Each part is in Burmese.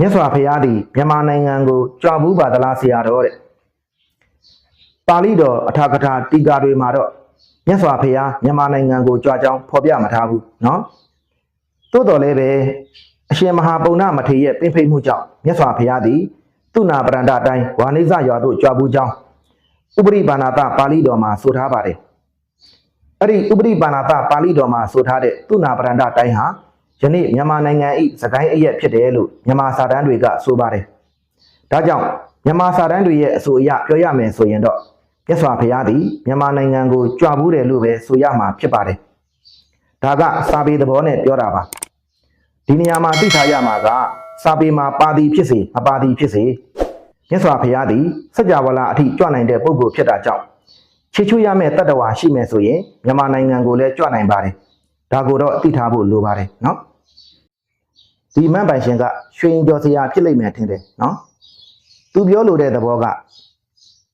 မြတ်စွာဘုရားသည်မြန်မာနိုင်ငံကိုကြွဘူးပါသလားဆရာတော်တဲ့ပါဠိတော်အထာကထာတီကာတွေမှာတော့မြတ်စွာဘုရားမြန်မာနိုင်ငံကိုကြွကြောင်းဖော်ပြမထားဘူးเนาะသို့တော်လည်းပဲအရှင်မဟာပုံနာမထေရရဲ့ပင်ဖိတ်မှုကြောင့်မြတ်စွာဘုရားသည်သူနာပရန္တအတိုင်းဝါနိဇရွာသို့ကြွဘူးကြောင်းဥပရိပါဏာတပါဠိတော်မှာဆိုထားပါတယ်အဲ့ဒီဥပရိပါဏာတပါဠိတော်မှာဆိုထားတဲ့သူနာပရန္တအတိုင်းဟာ ယနေ့မြန်မာနိုင်ငံ၏စကိုင်းအရက်ဖြစ်တယ်လို့မြန်မာစာတမ်းတွေကဆိုပါတယ်ဒါကြောင့်မြန်မာစာတမ်းတွေရဲ့အဆိုအရပြောရမယ်ဆိုရင်တော့မြတ်စွာဘုရားသည်မြန်မာနိုင်ငံကိုကြွဘူးတယ်လို့ပဲဆိုရမှာဖြစ်ပါတယ်ဒါကစာပေသဘောနဲ့ပြောတာပါဒီနေရာမှာသိထားရမှာကစာပေမှာပါသည်ဖြစ်စေမပါသည်ဖြစ်စေမြတ်စွာဘုရားသည်စัจ java လာအထိကြွနိုင်တဲ့ပုဂ္ဂိုလ်ဖြစ်တာကြောင့်ချေချွေရမယ့်တတ္တဝါရှိမယ်ဆိုရင်မြန်မာနိုင်ငံကိုလည်းကြွနိုင်ပါတယ်ဒါကိုတော့သိထားဖို့လိုပါတယ်နော် ဒီမန်ပိုင်ရှင်ကရွှေရင်ကျော်စရာဖြစ်လိမ့်မယ်ထင်တယ်နော်သူပြောလိုတဲ့သဘောက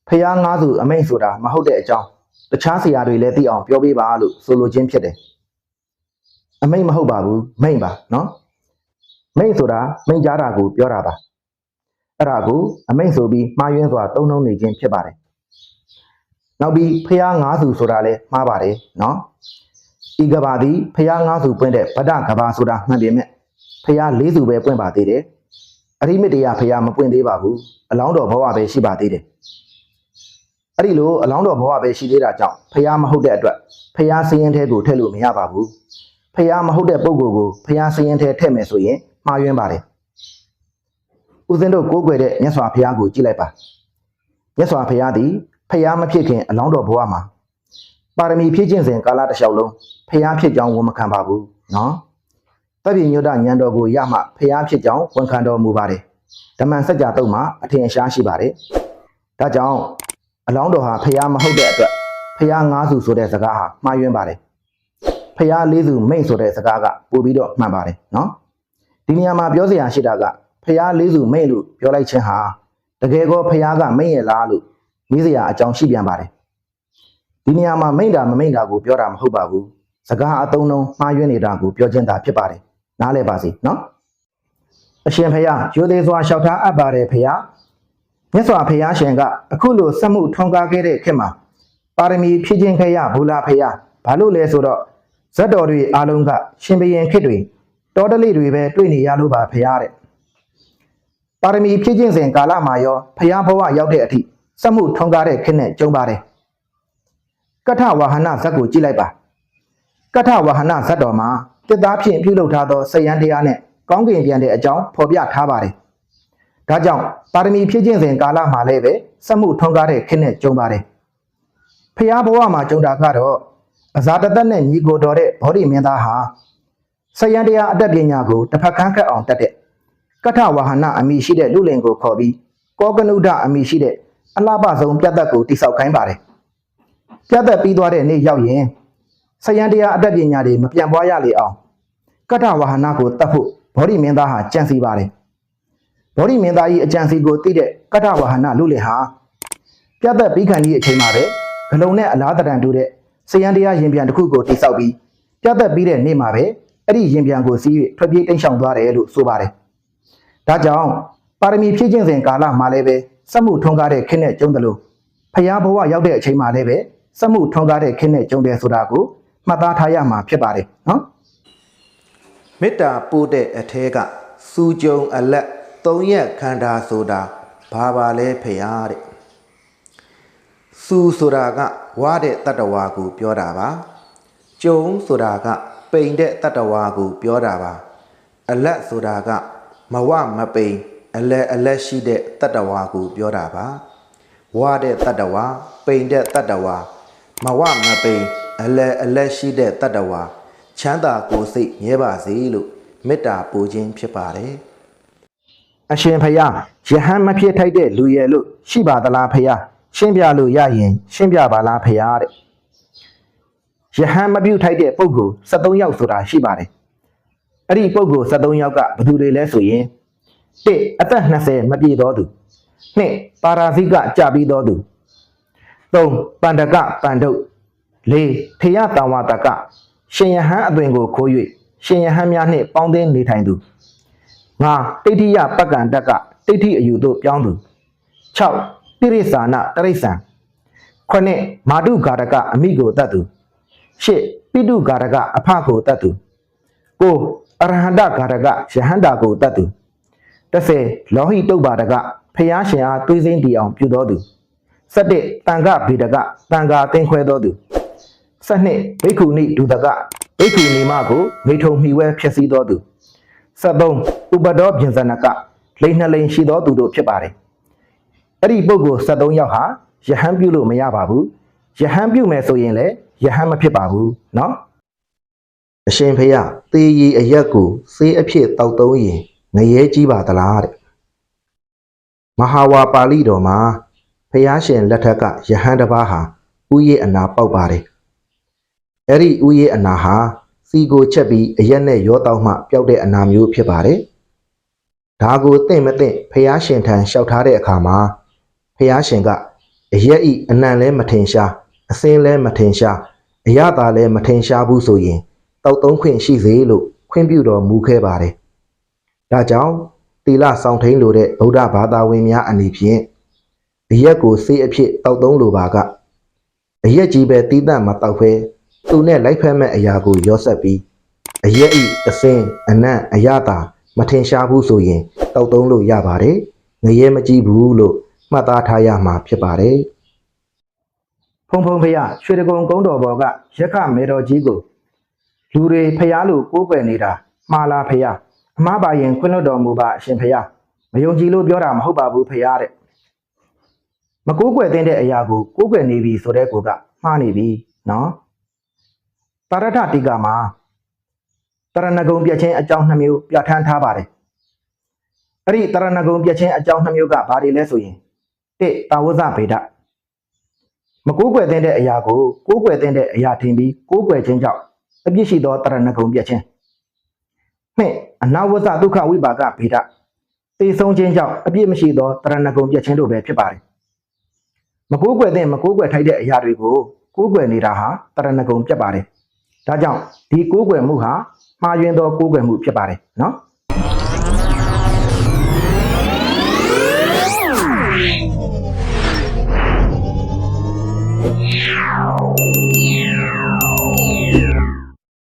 ဖះငါးစုအမိန့်ဆိုတာမဟုတ်တဲ့အကြောင်းတခြားဆရာတွေလည်းသိအောင်ပြောပေးပါလို့ဆိုလိုခြင်းဖြစ်တယ်အမိန့်မဟုတ်ပါဘူးမိန့်ပါနော်မိန့်ဆိုတာမိန့်ကြားတာကိုပြောတာပါအဲ့ဒါကိုအမိန့်ဆိုပြီးမှားယွင်းစွာသုံးနှုန်းနေခြင်းဖြစ်ပါတယ်နောက်ပြီးဖះငါးစုဆိုတာလည်းမှားပါတယ်နော်ဤကဘာသည်ဖះငါးစုပွင့်တဲ့ဗဒ္ဒကဘာဆိုတာမှန်ပေမဲ့ ဖះလေးစုပဲပွင့်ပါသေးတယ်အရိမတ္တရာဖះမပွင့်သေးပါဘူးအလောင်းတော်ဘဝပဲရှိပါသေးတယ်အဲ့ဒီလိုအလောင်းတော်ဘဝပဲရှိသေးတာကြောင့်ဖះမဟုတ်တဲ့အတွက်ဖះစည်ရင်ထဲကိုထည့်လို့မရပါဘူးဖះမဟုတ်တဲ့ပုံကိုယ်ကိုဖះစည်ရင်ထဲထည့်မယ်ဆိုရင်မှားယွင်းပါတယ်ဦးဇင်းတို့ကိုးကွယ်တဲ့မြတ်စွာဘုရားကိုကြည့်လိုက်ပါမြတ်စွာဘုရားသည်ဖះမဖြစ်ခင်အလောင်းတော်ဘဝမှာပါရမီဖြည့်ခြင်းစဉ်ကာလတစ်လျှောက်လုံးဖះဖြစ်ကြောင်းဝန်မခံပါဘူးနော် တပည့်ညုဒဉာဏ်တော်ကိုရမှဖះဖြစ်ကြောင်းဝန်ခံတော်မူပါတယ်ဓမ္မစကြာတုတ်မှာအထင်ရှားရှိပါတယ်ဒါကြောင့်အလောင်းတော်ဟာဖះမဟုတ်တဲ့အတွက်ဖះငါးစုဆိုတဲ့စကားဟာမှားယွင်းပါတယ်ဖះလေးစုမိတ်ဆိုတဲ့စကားကပို့ပြီးတော့မှန်ပါတယ်နော်ဒီနေရာမှာပြောစရာရှိတာကဖះလေးစုမိတ်လို့ပြောလိုက်ခြင်းဟာတကယ်ကောဖះကမိတ်ရဲ့လားလို့မေးစရာအကြောင်းရှိပြန်ပါတယ်ဒီနေရာမှာမိတ်တာမမိတ်တာကိုပြောတာမဟုတ်ပါဘူးစကားအသုံးလုံးမှားယွင်းနေတာကိုပြောခြင်းသာဖြစ်ပါတယ် နားလည်ပါစေနော်အရှင်ဖះရိုသေစွာလျှောက်ထားအပ်ပါတယ်ဖះမြတ်စွာဘုရားရှင်ကအခုလိုစက်မှုထွန်းကားခဲ့တဲ့ခေတ်မှာပါရမီဖြည့်ခြင်းခဲ့ရဘူးလားဖះဘာလို့လဲဆိုတော့ဇတ်တော်တွေအားလုံးကရှင်ဘုရင်ခေတ်တွေတော်တလိတွေပဲတွေ့နေရလို့ပါဖះတဲ့ပါရမီဖြည့်ခြင်းစဉ်ကာလမှာရောဖះဘဝရောက်တဲ့အထိစက်မှုထွန်းကားတဲ့ခေတ်နဲ့ကြုံပါတယ်ကထဝါဟနဇတ်ကိုကြည့်လိုက်ပါကထဝါဟနဇတ်တော်မှာ တစ်သားဖြင့်ပြုလုပ်ထားသောစယံတရားနဲ့ကောင်းကင်ပြန်တဲ့အကြောင်းဖော်ပြထားပါတယ်။ဒါကြောင့်ပါရမီဖြည့်ခြင်းစဉ်ကာလမှာလည်းပဲစက်မှုထုံးကားတဲ့ခင်းနဲ့ကြုံပါတယ်။ဖျားဘဝမှာကြုံတာကတော့အဇာတသက်နဲ့ညီကိုတော်တဲ့ဗောဓိမင်းသားဟာစယံတရားအတတ်ပညာကိုတစ်ဖက်ခန်းခတ်အောင်တတ်တဲ့ကထဝါဟနအမိရှိတဲ့လူလင်ကိုခေါ်ပြီးကောကနုဒအမိရှိတဲ့အလှပဆုံးပြတ်သက်ကိုတိဆောက်ခိုင်းပါတယ်။ပြတ်သက်ပြီးသွားတဲ့နေ့ရောက်ရင် စယံတရားအတတ်ပညာတွေမပြန့်ပွားရလေအောင်ကတ္ထဝါဟနာကိုတတ်ဖို့ဗောဓိမင်းသားဟာကြံစီပါတယ်ဗောဓိမင်းသားကြီးအကြံစီကိုသိတဲ့ကတ္ထဝါဟနာလူလေဟာပြတ်သက်ပြီးခံကြီးအချိန်မှာပဲဂလုံနဲ့အလားတရံတူတဲ့စယံတရားရင်ပြန်တစ်ခုကိုတိဆောက်ပြီးပြတ်သက်ပြီးတဲ့နေ့မှာပဲအဲ့ဒီရင်ပြန်ကိုစီး၍ထွက်ပြေးတိမ်းရှောင်သွားတယ်လို့ဆိုပါတယ်ဒါကြောင့်ပါရမီဖြည့်ခြင်းစဉ်ကာလမှာလည်းပဲစက်မှုထွန်းကားတဲ့ခင်းနဲ့ကျုံတယ်လို့ဖျားဘဝရောက်တဲ့အချိန်မှာလည်းပဲစက်မှုထွန်းကားတဲ့ခင်းနဲ့ကျုံတယ်ဆိုတာကို မှတ်သားထားရမှာဖြစ်ပါတယ်နော်မေတ္တာပို့တဲ့အထဲကစူကြုံအလက်သုံးရက်ခန္ဓာဆိုတာဘာပါလဲဖရာတဲ့စူဆိုတာကဝါတဲ့တတ္တဝါကိုပြောတာပါကြုံဆိုတာကပိန်တဲ့တတ္တဝါကိုပြောတာပါအလက်ဆိုတာကမဝမပိန်အလက်အလက်ရှိတဲ့တတ္တဝါကိုပြောတာပါဝါတဲ့တတ္တဝါပိန်တဲ့တတ္တဝါမဝမပိန် အလက်အလက်ရှိတဲ့တတ္တဝါချမ်းသာကိုယ်စိတ်မြဲပါစေလို့မေတ္တာပို့ခြင်းဖြစ်ပါတယ်အရှင်ဖယားယဟန်မဖြစ်ထိုက်တဲ့လူရဲ့လို့ရှိပါသလားဖယားရှင်းပြလို့ရရင် ရှင်းပြပါလားဖယားတဲ့ယဟန်မပြုတ်ထိုက်တဲ့ပုဂ္ဂိုလ်73ယောက်ဆိုတာရှိပါတယ်အဲ့ဒီပုဂ္ဂိုလ်73ယောက်ကဘယ်သူတွေလဲဆိုရင်1အသက်20မပြည့်သောသူ2ပါရာဇိကကြပြီးသောသူ3ပန္ဒကပန္ဒုတ် 4ထေယတံဝတကရှင်ယဟန်အသွင်ကိုခိုး၍ရှင်ယဟန်များနှင့်ပေါင်းသင်းနေထိုင်သူငါတိဋ္ဌိယပက္ကံတက်ကတိဋ္ဌိအယူသို့ပြောင်းသူ6တိရိစ္ဆာနတရိစ္ဆံ9မာတုဂါရကအမိကိုတတ်သူ10ပိတုဂါရကအဖကိုတတ်သူ9အရဟန္တဂါရကယဟန္တာကိုတတ်သူ10လောဟိတုပ္ပါဒကဖျားရှင်အားတွေးစိမ့်တီအောင်ပြုတော်သူ17တန်ခဗေဒကတန်ခါတင်းခွဲတော်သူ 12ဘိက္ခုနိဒုဒကဘိက္ခုနီမကိုမိထုံမှီဝဲဖြစ်စည်းတော်သူ73ဥပဒောပြင်ဇနကလိမ့်နှလိန်ရှိတော်သူတို့ဖြစ်ပါတယ်အဲ့ဒီပုဂ္ဂိုလ်73ယောက်ဟာယဟန်ပြုလို့မရပါဘူးယဟန်ပြုမယ်ဆိုရင်လည်းယဟန်မဖြစ်ပါဘူးเนาะအရှင်ဖေယသေရီအရက်ကိုစေးအဖြစ်တောက်သုံးရင်ငရဲကြီးပါသလားတဲ့မဟာဝါပါဠိတော်မှာဖျားရှင်လက်ထက်ကယဟန်တစ်ပါးဟာဥယေအနာပေါက်ပါတယ် အဲ့ဒီဥယေအနာဟာစီကိုချက်ပြီးအရက်နဲ့ရောတောက်မှပျောက်တဲ့အနာမျိုးဖြစ်ပါတယ်ဒါကိုသိမ့်မသိမ့်ဖျားရှင်ထံလျှောက်ထားတဲ့အခါမှာဖျားရှင်ကအရက်ဤအနံလဲမထင်ရှားအစင်းလဲမထင်ရှားအရသာလဲမထင်ရှားဘူးဆိုရင်တောက်သုံးခွင့်ရှိစေလို့ခွင့်ပြုတော်မူခဲ့ပါတယ်ဒါကြောင့်တီလဆောင်ထိန်လိုတဲ့ဗုဒ္ဓဘာသာဝင်များအနေဖြင့်အရက်ကိုစေးအဖြစ်တောက်သုံးလိုပါကအရက်ကြီးပဲတီးတန့်မတောက်ဖဲ သူနဲ့လိုက်ဖက်မဲ့အရာကိုရောဆက်ပြီးအရက်ဤအစင်းအနံ့အရသာမထင်ရှားဘူးဆိုရင်တောက်သုံးလို့ရပါတယ်ငရဲမကြည့်ဘူးလို့မှတ်သားထားရမှာဖြစ်ပါတယ်ဖုံဖုံဖရရွှေတကုံကုန်းတော်ဘော်ကရက်ခမေတော်ကြီးကိုလူတွေဖျားလို့ကိုးကွယ်နေတာမှားလားဖျားအမှားပါရင်ခွင့်လွှတ်တော်မူပါအရှင်ဖျားမယုံကြည်လို့ပြောတာမဟုတ်ပါဘူးဖျားတဲ့မကိုးကွယ်တဲ့အရာကိုကိုးကွယ်နေပြီဆိုတဲ့ကိုကမှားနေပြီနော် တာရထတိကမှာတရဏဂုံပြည့်ချင်းအကြောင်းနှမျိုးပြဋ္ဌာန်းထားပါတယ်အဲ့ဒီတရဏဂုံပြည့်ချင်းအကြောင်းနှမျိုးကဘာတွေလဲဆိုရင်တစ်တာဝဇဗေဒမကိုးကွယ်တဲ့အရာကိုကိုးကွယ်တဲ့အရာထင်ပြီးကိုးကွယ်ခြင်းကြောင့်အပြစ်ရှိသောတရဏဂုံပြည့်ချင်းနှစ်အနာဝဇဒုက္ခဝိပါကဗေဒသိဆုံးခြင်းကြောင့်အပြစ်မရှိသောတရဏဂုံပြည့်ချင်းတို့ပဲဖြစ်ပါတယ်မကိုးကွယ်တဲ့မကိုးကွယ်ထိုက်တဲ့အရာတွေကိုကိုးကွယ်နေတာဟာတရဏဂုံပြတ်ပါတယ် ဒါကြောင့်ဒီကိုးကွယ်မှုဟာမှားယွင်းသောကိုးကွယ်မှုဖြစ်ပါတယ်နော်။